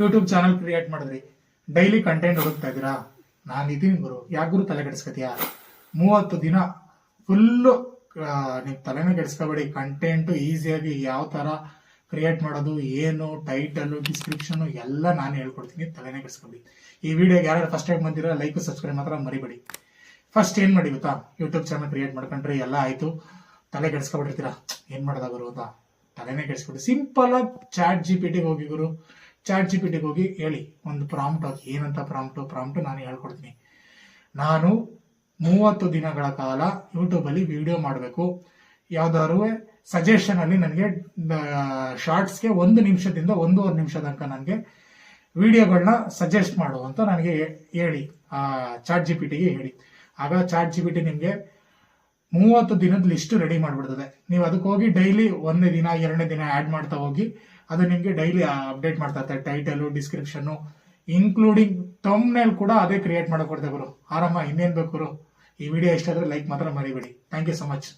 YouTube channel create ಮಾಡಿದ್ರಿ daily content ಹುಡುಕ್ತಾ ಇದ್ದೀರಾ? ನಾನು ಇದೀನಿ ಗುರು. ಯಾಕೆ ತಲೆ ಕೆಡಿಸ್ಕೊತೀಯಾ ಮೂವತ್ತು ದಿನ ಫುಲ್ಲು ನೀವು ತಲೆನೇ ಕೆಡಿಸ್ಕೋಬೇಡಿ. ಕಂಟೆಂಟ್ ಈಸಿಯಾಗಿ ಯಾವ ಥರ ಕ್ರಿಯೇಟ್ ಮಾಡೋದು, ಏನು ಟೈಟಲು ಡಿಸ್ಕ್ರಿಪ್ಷನು ಎಲ್ಲ ನಾನು ಹೇಳ್ಕೊಡ್ತೀನಿ. ತಲೆನೇ ಕೆಡಿಸ್ಕೊಬೇಡಿ. ಈ ವಿಡಿಯೋಗೆ ಯಾರು ಫಸ್ಟ್ ಟೈಮ್ ಬಂದಿರೋ ಲೈಕ್ ಸಬ್ಸ್ಕ್ರೈಬ್ ಮಾತ್ರ ಮರಿಬೇಡಿ. ಫಸ್ಟ್ ಏನು ಮಾಡಿ ಗೊತ್ತಾ? ಯೂಟ್ಯೂಬ್ ಚಾನಲ್ ಕ್ರಿಯೇಟ್ ಮಾಡ್ಕೊಂಡ್ರೆ ಎಲ್ಲ ಆಯಿತು. ತಲೆ ಕೆಡಿಸ್ಕೊಬಿಟ್ಟಿರ್ತೀರಾ? ಏನು ಗುರು ಅಂತ? ತಲೆನೇ ಕೆಡಿಸ್ಕೊಡಿ ಸಿಂಪಲ್ ಆಗಿ ಚಾಟ್ ಜಿ ಪಿ ಟಿಗೆ ಹೋಗಿ ಗುರು. ಚಾಟ್ ಜಿ ಪಿ ಟಿಗೆ ಹೋಗಿ ಹೇಳಿ, ಒಂದು ಪ್ರಾಂಪ್ಟ್ ಆಗಿ ಏನಂತ ಪ್ರಾಂಪ್ಟು ಪ್ರಾಂಪ್ಟು ನಾನು ಹೇಳ್ಕೊಡ್ತೀನಿ. ನಾನು ಮೂವತ್ತು ದಿನಗಳ ಕಾಲ ಯೂಟ್ಯೂಬಲ್ಲಿ ವಿಡಿಯೋ ಮಾಡಬೇಕು. ಯಾವ್ದಾದ್ರು ಸಜೆಷನ್ ಅಲ್ಲಿ ನನಗೆ ಶಾರ್ಟ್ಸ್ಗೆ ಒಂದು ನಿಮಿಷದಿಂದ ಒಂದೂವರೆ ನಿಮಿಷ ತನಕ ನನಗೆ ವಿಡಿಯೋಗಳನ್ನ ಸಜೆಸ್ಟ್ ಮಾಡು ಅಂತ ನನಗೆ ಹೇಳಿ ಹೇಳಿ ಚಾಟ್ ಜಿ ಪಿ ಟಿಗೆ ಹೇಳಿ. ಆಗ ಚಾಟ್ ಜಿ ಪಿ ಟಿ ನಿಮಗೆ ಮೂವತ್ತು ದಿನದ ಲಿಸ್ಟ್ ರೆಡಿ ಮಾಡಿಬಿಡ್ತದೆ. ನೀವು ಅದಕ್ಕೆ ಹೋಗಿ ಡೈಲಿ ಒಂದನೇ ದಿನ, ಎರಡನೇ ದಿನ ಆ್ಯಡ್ ಮಾಡ್ತಾ ಹೋಗಿ, ಅದು ನಿಮಗೆ ಡೈಲಿ ಅಪ್ಡೇಟ್ ಮಾಡ್ತಾ ಇರ್ತಾರೆ ಟೈಟಲು ಡಿಸ್ಕ್ರಿಪ್ಷನ್ನು ಇನ್ಕ್ಲೂಡಿಂಗ್ ತಮ್ನೇಲ್ ಕೂಡ ಅದೇ ಕ್ರಿಯೇಟ್ ಮಾಡಕ್ ಕೊಡ್ತೇವೆ ಗುರು. ಆರಾಮ, ಇನ್ನೇನು ಬೇಕು ಈ ವಿಡಿಯೋ ಇಷ್ಟ ಆದರೆ ಲೈಕ್ ಮಾತ್ರ ಮರಿಬೇಡಿ. Thank you so much